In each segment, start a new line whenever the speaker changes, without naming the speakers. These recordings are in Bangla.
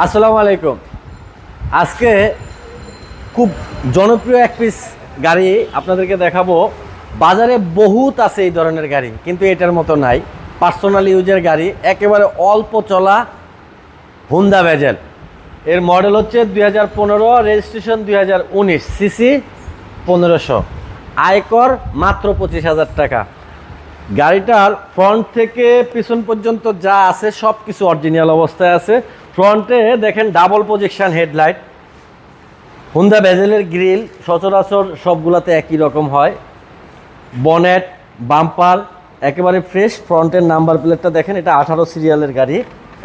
আসসালামু আলাইকুম। আজকে খুব জনপ্রিয় এক পিস গাড়ি আপনাদেরকে দেখাবো। বাজারে বহুত আছে এই ধরনের গাড়ি, কিন্তু এটার মতো নাই। পার্সোনাল ইউজের গাড়ি, একেবারে অল্প চলা হুন্ডা ভেজেল এর মডেল হচ্ছে দুই হাজার পনেরো রেজিস্ট্রেশন দুই হাজার উনিশ সিসি পনেরোশো। আয়কর মাত্র পঁচিশ হাজার টাকা। গাড়িটার ফ্রন্ট থেকে পিছন পর্যন্ত যা আছে সব কিছু অরিজিনাল অবস্থায় আছে। ফ্রন্টে দেখেন ডাবল প্রজেকশন হেডলাইট হুন্দা বেজেলের গ্রিল সচরাচর সবগুলাতে একই রকম হয়। বনেট বাম্পার একেবারে ফ্রেশ ফ্রন্টের নাম্বার প্লেটটা দেখেন, এটা আঠারো সিরিয়ালের গাড়ি।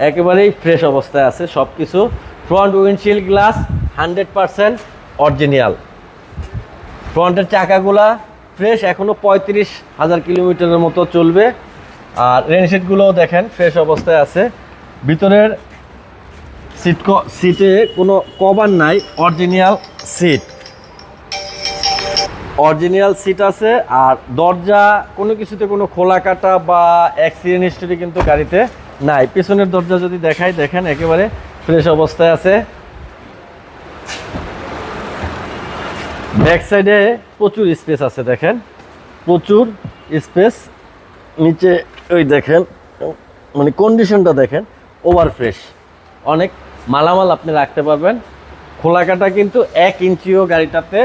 একেবারেই ফ্রেশ অবস্থায় আছে সব কিছু front windshield glass hundred percent original ফ্রন্টের চাকাগুলা ফ্রেশ এখনও পঁয়ত্রিশ হাজার কিলোমিটারের মতো চলবে। আর রেনশিটগুলোও দেখেন ফ্রেশ অবস্থায় আছে। ভিতরের সিট সিটে কোনো কভার নাই অরিজিনাল সিট অরিজিনাল সিট আছে আর দরজা কোনো কিছুতে কোনো খোলা কাটা বা অ্যাক্সিডেন্ট হিস্টোরি কিন্তু গাড়িতে নাই। পিছনের দরজা যদি দেখাই, দেখেন একেবারে ফ্রেশ অবস্থায় আছে। ব্যাক সাইডে প্রচুর স্পেস আছে, দেখেন। প্রচুর স্পেস নিচে ওই দেখেন মানে কন্ডিশনটা দেখেন ওভার ফ্রেশ অনেক মালামাল আপনি রাখতে পারবেন। খোলা কাটা কিন্তু এক ইঞ্চিও গাড়িটাতে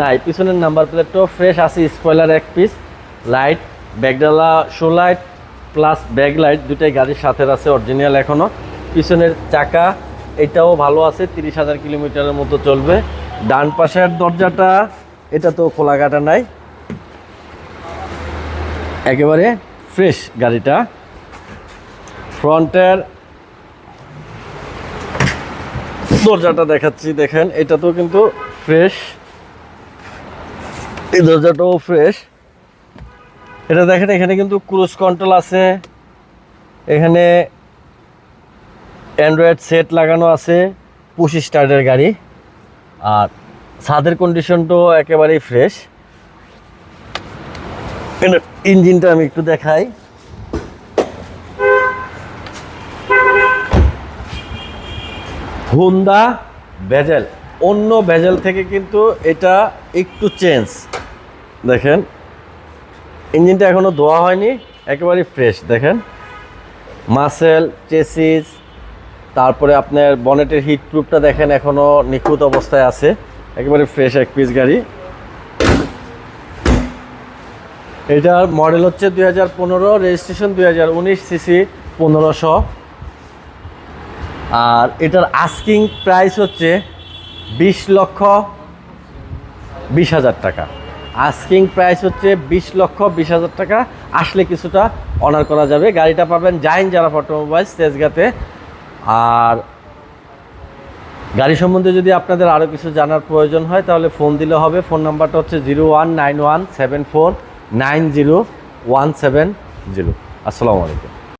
নাই। পিছনের নাম্বার প্লেটটাও ফ্রেশ আছে স্পয়লার এক piece light ব্যাগডালা show light plus back light দুটাই গাড়ির সাথে আছে অরিজিনাল এখনও পিছনের চাকা, এটাও ভালো আছে, তিরিশ হাজার কিলোমিটারের মতো চলবে। ডান পাশের দরজাটা, এটা তো খোলা কাটা নাই। একেবারে ফ্রেশ গাড়িটা। ফ্রন্টের দরজাটা দেখাচ্ছি, দেখেন এটা তো কিন্তু ফ্রেশ এই দরজাটাও ফ্রেশ এটা দেখেন, এখানে কিন্তু ক্রুজ কন্ট্রোল আছে। এখানে অ্যান্ড্রয়েড সেট লাগানো আছে পুশ স্টার্টের গাড়ি। আর ছাদের কন্ডিশনটাও একেবারেই ফ্রেশ ইঞ্জিনটা আমি একটু দেখাই। হুন্ডা ভেজেল অন্য ভেজেল থেকে কিন্তু এটা একটু চেঞ্জ দেখেন, ইঞ্জিনটা এখনও ধোয়া হয়নি, একেবারে ফ্রেশ দেখেন মাসেল চেসিস তারপরে আপনার বনেটের হিট প্রুফটা দেখেন এখনও নিখুঁত অবস্থায় আছে। একেবারে ফ্রেশ এক পিস গাড়ি। এটার মডেল হচ্ছে দুই হাজার পনেরো রেজিস্ট্রেশন দুই হাজার উনিশ সিসি পনেরোশো। আর এটার আস্কিং প্রাইস হচ্ছে বিশ লক্ষ বিশ হাজার টাকা। আস্কিং প্রাইস হচ্ছে বিশ লক্ষ বিশ হাজার টাকা। আসলে কিছুটা অনার করা যাবে। গাড়িটা পাবেন জাইন যারা অটোমোবাইলস তেজগাতে। আর গাড়ি সম্বন্ধে যদি আপনাদের আরও কিছু জানার প্রয়োজন হয়, তাহলে ফোন দিলে হবে। ফোন নাম্বারটা হচ্ছে zero one nine one seven four nine zero one seven zero আসসালামু আলাইকুম।